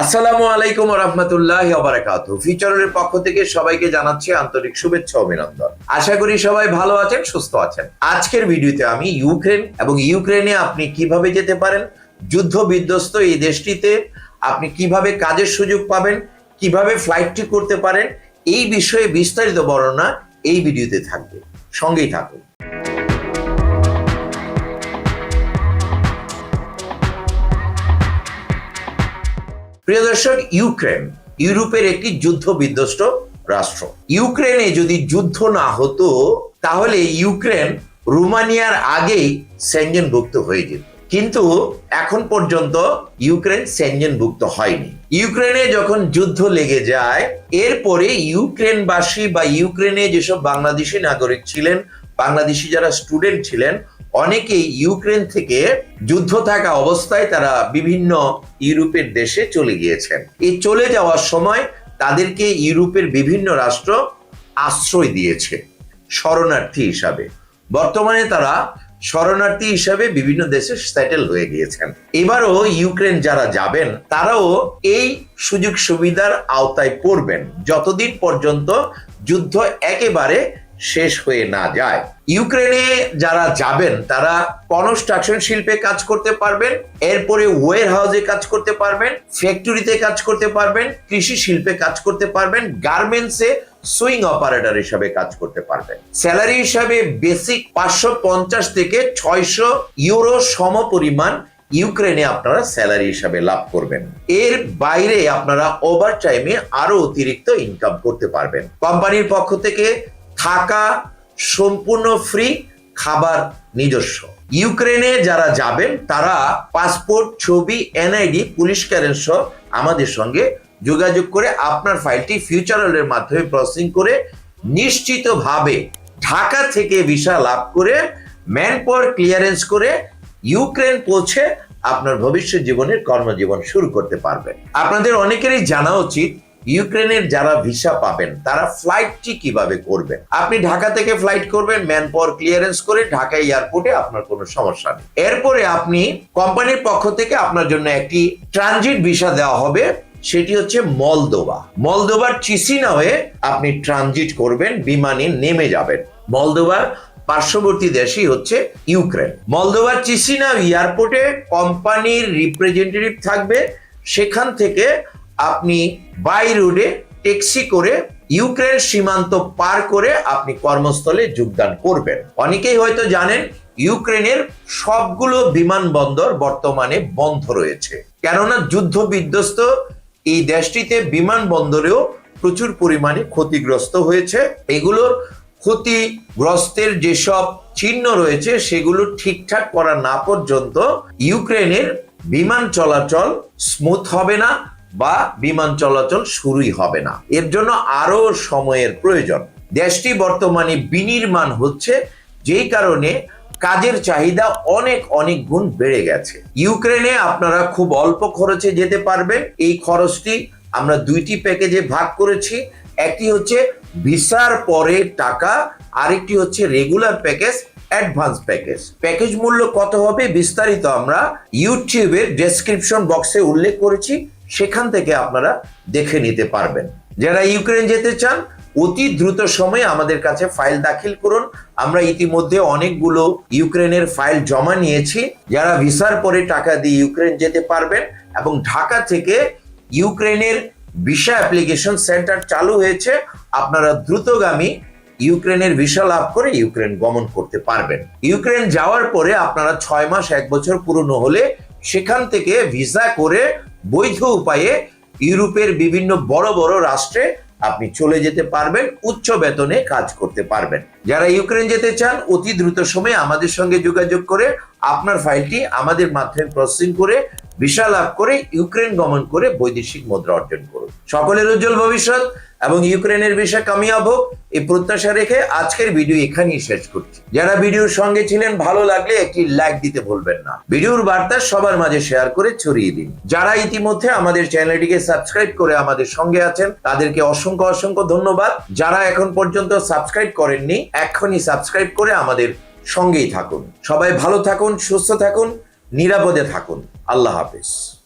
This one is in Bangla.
আসসালামু আলাইকুম রহমতুল্লাহ বারাকাত ফিচারের পক্ষ থেকে সবাইকে জানাচ্ছি আন্তরিক শুভেচ্ছা অভিনন্দন। আশা করি সবাই ভালো আছেন, সুস্থ আছেন। আজকের ভিডিওতে আমি ইউক্রেন এবং ইউক্রেনে আপনি কীভাবে যেতে পারেন, যুদ্ধ বিধ্বস্ত এই দেশটিতে আপনি কীভাবে কাজের সুযোগ পাবেন, কীভাবে ফ্লাইটটি করতে পারেন, এই বিষয়ে বিস্তারিত বর্ণনা এই ভিডিওতে থাকবে। সঙ্গেই থাকুন। প্রিয় দর্শক, ইউক্রেন ইউরোপের একটি যুদ্ধ বিধ্বস্ত রাষ্ট্র। ইউক্রেনে যদি যুদ্ধ না হতো, তাহলে ইউক্রেন রোমানিয়ার আগেই সেঞ্জনভুক্ত হয়ে যেত। কিন্তু এখন পর্যন্ত ইউক্রেন সেঞ্জনভুক্ত হয়নি। ইউক্রেনে যখন যুদ্ধ লেগে যায়, এরপরে ইউক্রেনবাসী বা ইউক্রেনে যেসব বাংলাদেশি নাগরিক ছিলেন, বাংলাদেশি যারা স্টুডেন্ট ছিলেন অনেকেই ইউক্রেন থেকে যুদ্ধ থাকা অবস্থায় তারা বিভিন্ন ইউরোপের দেশে চলে গিয়েছেন। এই চলে যাওয়ার সময় তাদেরকে ইউরোপের বিভিন্ন রাষ্ট্র আশ্রয় দিয়েছে, শরণার্থী হিসাবে। বর্তমানে তারা শরণার্থী হিসাবে বিভিন্ন দেশে সেটেল হয়ে গিয়েছেন। এবারও ইউক্রেন যারা যাবেন, তারাও এই সুযোগ সুবিধার আওতায় পড়বেন। যতদিন পর্যন্ত যুদ্ধ একেবারে শেষ হয়ে না যায়। ইউক্রেনে যারা যাবেন, তারা কনস্ট্রাকশন শিল্পে কাজ করতে পারবেন, এরপরে ওয়ের হাউসে কাজ করতে পারবেন ফ্যাক্টরিতে কাজ করতে পারবেন, কৃষি শিল্পে কাজ করতে পারবেন গার্মেন্টসে সুইং অপারেটর হিসাবে কাজ করতে পারবেন। স্যালারি হিসাবে বেসিক পাঁচশো পঞ্চাশ থেকে ছয়শো ইউরো সম পরিমাণ ইউক্রেনে আপনারা স্যালারি হিসাবে লাভ করবেন। এর বাইরে আপনারা ওভার টাইমে আরও অতিরিক্ত ইনকাম করতে পারবেন। কোম্পানির পক্ষ থেকে থাকা সম্পূর্ণ ফ্রি খাবার নিজস্ব। ইউক্রেনে যারা যাবেন, তারা পাসপোর্ট ছবি এনআইডি পুলিশ ক্যারেন্স আমাদের সঙ্গে যোগাযোগ করে আপনার ফাইলটি ফিউচারের মাধ্যমে প্রসেসিং করে নিশ্চিতভাবে ঢাকা থেকে ভিসা লাভ করে ম্যান পাওয়ার ক্লিয়ারেন্স করে ইউক্রেন পৌঁছে আপনার ভবিষ্যৎ জীবনের কর্মজীবন শুরু করতে পারবেন। আপনাদের অনেকেরই জানা উচিত ইউক্রেনের যারা ভিসা পাবেন, তারা ফ্লাইটটি কীভাবে করবেন আপনি ঢাকা থেকে ফ্লাইট করবেন ম্যান পাওয়ার ক্লিয়ারেন্স করে ঢাকা এয়ারপোর্টে আপনার কোনো সমস্যা নেই। এরপরে আপনি কোম্পানির পক্ষ থেকে আপনার জন্য একটি ট্রানজিট ভিসা দেওয়া হবে, সেটি হচ্ছে মলদোবা মলদোবার চিসিনাওয়ে আপনি ট্রানজিট করবেন, বিমানে নেমে যাবেন। মলদোবার পার্শ্ববর্তী দেশই হচ্ছে ইউক্রেন। মলদোবার চিসিনা এয়ারপোর্টে কোম্পানির রিপ্রেজেন্টেটিভ থাকবে, সেখান থেকে আপনি বাই রোডে ট্যাক্সি করে ইউক্রেন সীমান্ত পার করে আপনি কর্মস্থলে যোগদান করবেন। অনেকেই হয়তো জানেন, ইউক্রেনের সবগুলো বিমানবন্দর বর্তমানে বন্ধ রয়েছে। কেননা যুদ্ধ বিধ্বস্ত, এই দেশটিতে বিমানবন্দরেও প্রচুর পরিমাণে ক্ষতিগ্রস্ত হয়েছে। এগুলোর ক্ষতিগ্রস্তের যেসব চিহ্ন রয়েছে, সেগুলো ঠিকঠাক করা না পর্যন্ত ইউক্রেনের বিমান চলাচল স্মুথ হবে না। বা বিমান চলাচল শুরুই হবে না। এর জন্য আরও সময়ের প্রয়োজন। দেশটি বর্তমানে বিনির্মাণ হচ্ছে, যেই কারণে কাজের চাহিদা অনেক অনেক গুণ বেড়ে গেছে। ইউক্রেনে আপনারা খুব অল্প খরচে যেতে পারবেন। এই খরচটি আমরা দুইটি প্যাকেজে ভাগ করেছি। একটি হচ্ছে ভিসার পরে টাকা, আরেকটি হচ্ছে regular package, advance package. Package মূল্য কত হবে বিস্তারিত আমরা ইউটিউবের ডেসক্রিপশন বক্সে উল্লেখ করেছি। সেখান থেকে আপনারা দেখে নিতে পারবেন। যারা ইউক্রেন যেতে চান, অতি দ্রুত সময়ে আমাদের কাছে ফাইল দাখিল করুন। আমরা ইতিমধ্যে অনেকগুলো ইউক্রেনের ফাইল জমা নিয়েছি। যারা ভিসার পরে টাকা দিয়ে ইউক্রেন যেতে পারবেন এবং ঢাকা থেকে ইউক্রেনের ভিসা অ্যাপ্লিকেশন সেন্টার চালু হয়েছে, আপনারা দ্রুতগামী ইউক্রেনের ভিসা লাভ করে ইউক্রেন গমন করতে পারবেন। ইউক্রেন যাওয়ার পরে আপনারা ছয় মাস, এক বছর পুরনো হলে সেখান থেকে ভিসা করে বৈধ উপায়ে ইউরোপের বিভিন্ন বড় বড় রাষ্ট্রে আপনি চলে যেতে পারবেন, উচ্চ বেতনে কাজ করতে পারবেন। যারা ইউক্রেন যেতে চান, অতি দ্রুত সময়ে আমাদের সঙ্গে যোগাযোগ করে আপনার ফাইলটি আমাদের মাধ্যমে প্রসেসিং করে ভিসা লাভ করে ইউক্রেন গমন করে বৈদেশিক মুদ্রা অর্জন করুন। সকলের উজ্জ্বল ভবিষ্যৎ এবং ইউক্রেনের বিষয় কামিয়াব হোক, এই প্রত্যাশা রেখে আজকের ভিডিও এখানেই শেষ করছি। যারা ভিডিওর সঙ্গে ছিলেন, ভালো লাগলে একটি লাইক দিতে ভুলবেন না। ভিডিওর বার্তা সবার মাঝে শেয়ার করে ছড়িয়ে দিন। যারা ইতিমধ্যে আমাদের চ্যানেলটিকে সাবস্ক্রাইব করে আমাদের সঙ্গে আছেন, তাদেরকে অসংখ্য অসংখ্য ধন্যবাদ। যারা এখন পর্যন্ত সাবস্ক্রাইব করেননি, এখনই সাবস্ক্রাইব করে আমাদের সঙ্গেই থাকুন। সবাই ভালো থাকুন, সুস্থ থাকুন, নিরাপদে থাকুন। আল্লাহ হাফিজ